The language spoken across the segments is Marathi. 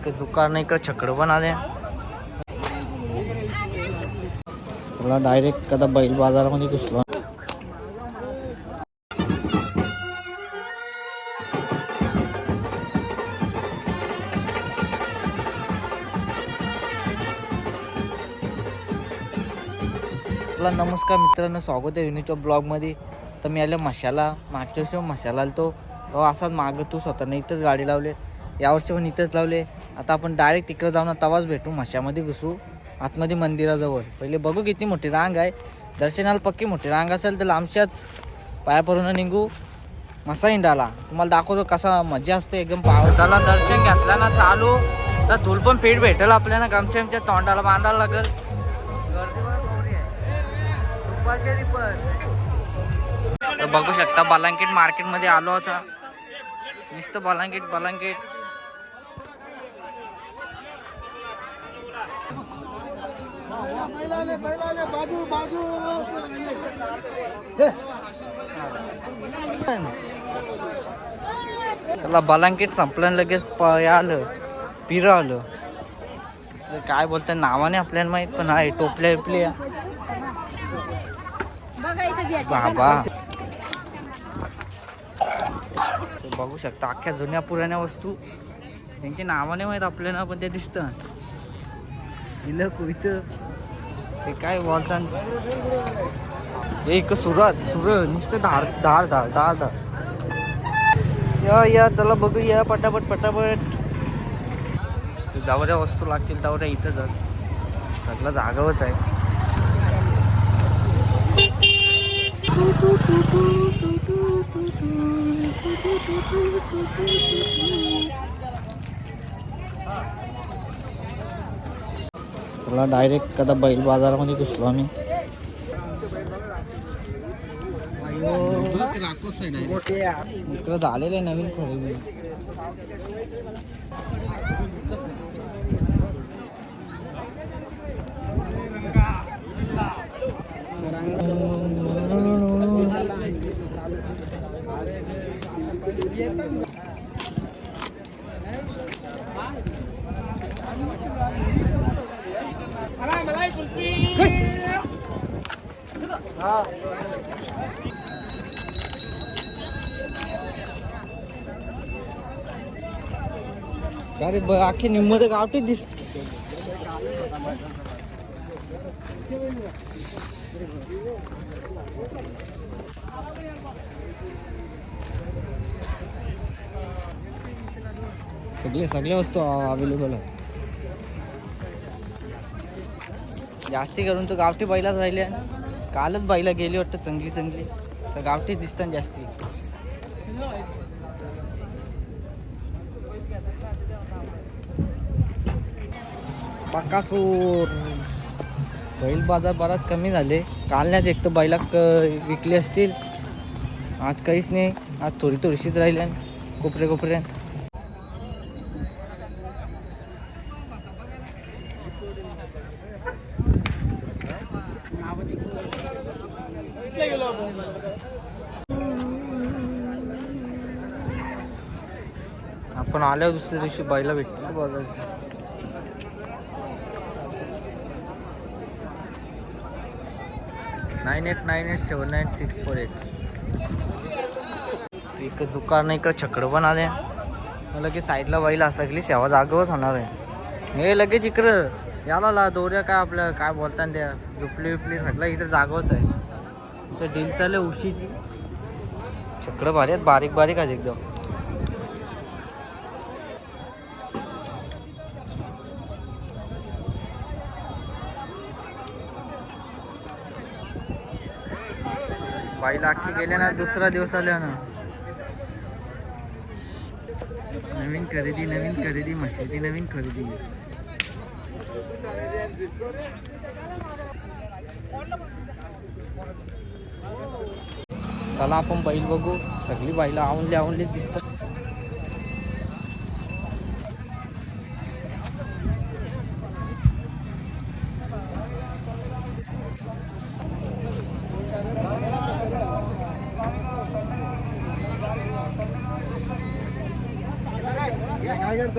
एक दुकान इकडे छकड पण आले तुला डायरेक्ट कदा बैल बाजारामध्ये घुसलो. चला नमस्कार मित्रांनो स्वागत आहे युनिच्या ब्लॉगमध्ये. तर मी आलो मशाला मागच्या वर्षी मशाला आलो तो असाच मागं तू स्वतःने इथंच गाडी लावले यावर्षी पण इथंच लावले. आता आपण डायरेक्ट तिकडे जाऊन तवाच भेटू मशामध्ये घुसू आतमध्ये मंदिराजवळ. पहिले बघू किती मोठी रांग आहे. दर्शनाला पक्की मोठी रांग असेल तर लांबच्याच पायापरून निघू. मसा इंडाला तुम्हाला दाखवतो कसा मजा असते. एकदम पाव चला दर्शन घेतला ना चालू. तर धूल पण पेट भेटेल आपल्याला. गमच्या आमच्या तोंडाला बांधायला लागेल. तर बघू शकता बलांकीट मार्केटमध्ये आलो होता नुसतं बलांकीट बलांकीट. चला बलांकीट संपलं लगेच आलं पिरं आलं. काय बोलतात नावाने आपल्याला माहीत पण आहे टोपल्या बिपल्या बाबा. बघू शकता अख्ख्या जुन्या पुराण्या वस्तू त्यांची नावाने माहीत आपल्याला पण ते दिसतं. इलं कुईत ते काय बोलतात हे एक सुरात सुर नुसतं धार धार धार धार धार. या या चला बघू या पटापट पटापट. जावऱ्या वस्तू लागतील तेवढ्या इथं जात सगळं जागावच आहे. चला डायरेक्ट कदा बैल बाजारामध्ये घुसलो आम्ही. इकडं झालेले आहे नवीन खरेदी. अरे बाकी अख्खे निम्मत गावठी दिस सगळे सगळ्या वस्तू अवेलेबल आहे जास्ती करून तो गावठी बैलाच राहिले कालच बाईला गेली वाटतं चांगली चांगली. तर गावठी दिसतात जास्ती. बकासूर. बैल बाजार बराच कमी झाले. कालण्याच एक तर बैला क- विकले असतील. आज काहीच नाही. आज थोडी थोडीशीच राहिल्या कोपऱ्या गेलो आपण. आल्यावर दुसऱ्या दिवशी बैला भेटतील बघायचं nine eight nine eight seven nine six four eight. इकडं दुकान इकडं छकडं पण आले लगेच साईडला बाईला सगळी सेवा जागेवरच होणार आहे. हे लगेच इकडं. याला ला दोऱ्या काय आपल्या काय बोलतात त्या झुपली विपली सगळं इकडं जागवच आहे. तर डील चालले उशीची. चक्र भारी आहेत बारीक बारीक आहेत एकदम. बाईला अख्खी गेले ना दुसरा दिवस आले ना. नवीन खरेदी नवीन खरेदी मशिदी नवीन खरेदी. चला आपण बैल बघू. सगळी बैल आवडली आवडली दिसतात. काय करत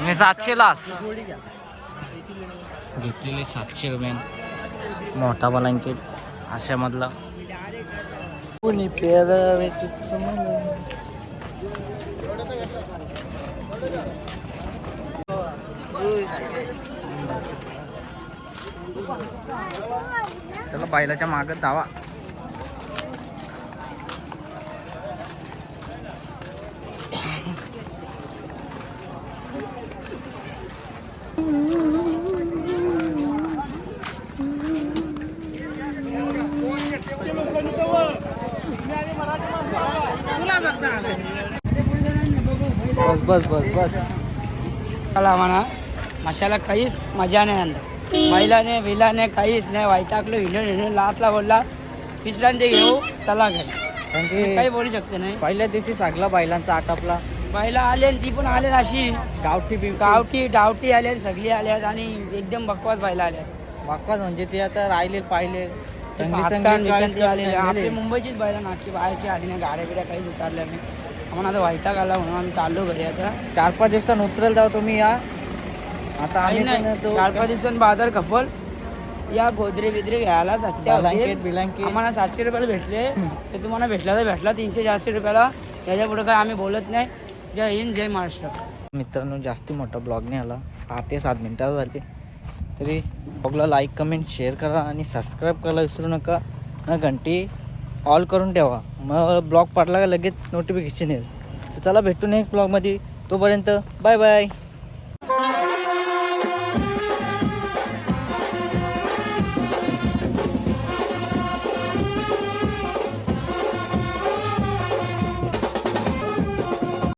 मी सातशे लास. घेतलेले सातशे रुपये. मोठा ब्लँकेट अशामधला. कोणी पेर चला बैलाच्या मागत धावा. बस बस बस बस. चला म्हणा. मशाला काहीच मजा नाही आणलं महिलाने विलाने काहीच नाही. वैतागलो हिंडून हिंडून लास्टला बोलला विश्रांती घेऊ चला घरी. कारण काही बोलू शकते नाही. पहिल्या दिवशी सगळा बैलांचा आटापला. बाईला आले आणि ती पण आले अशी. गावठी बी गावठी डावटी आले सगळी आल्यात आणि एकदम बकवास बायला आल्यात वाकवाच म्हणजे ते आता राहिले पाहिले. आपली. मुंबईचीच बायला नाकी बाहेरची आली नाही गाड्या बिड्या काहीच उतारल्या नाही. आम्हाला आता वैताग आला म्हणून आम्ही चाललो घरी आता. चार पाच दिवसांनी उतरेल जाऊ तुम्ही या. आता आम्ही नाही पण तो चार पाच दिवसांनी बाजार खपल. या गोदरे बिद्रे घ्यायला होतील. बिलँकेट आम्हाला सातशे रुपयाला भेटले. हम्म. तर तुम्हाला भेटला तर भेटला. तीनशे चारशे रुपयाला. त्याच्या पुढे काय आम्ही बोलत नाही. जय हिंद जय महाराष्ट्र. मित्रांनो जास्ती मोठा ब्लॉग नाही आला. सहा ते सात मिनिटाचा झाले तरी ब्लॉगला लाईक कमेंट शेअर करा आणि सबस्क्राईब करायला विसरू नका. ना घंटी ऑल करून ठेवा. मग ब्लॉग पाठला का लगेच नोटिफिकेशन येईल. तर चला भेटू एक ब्लॉगमध्ये. तोपर्यंत बाय बाय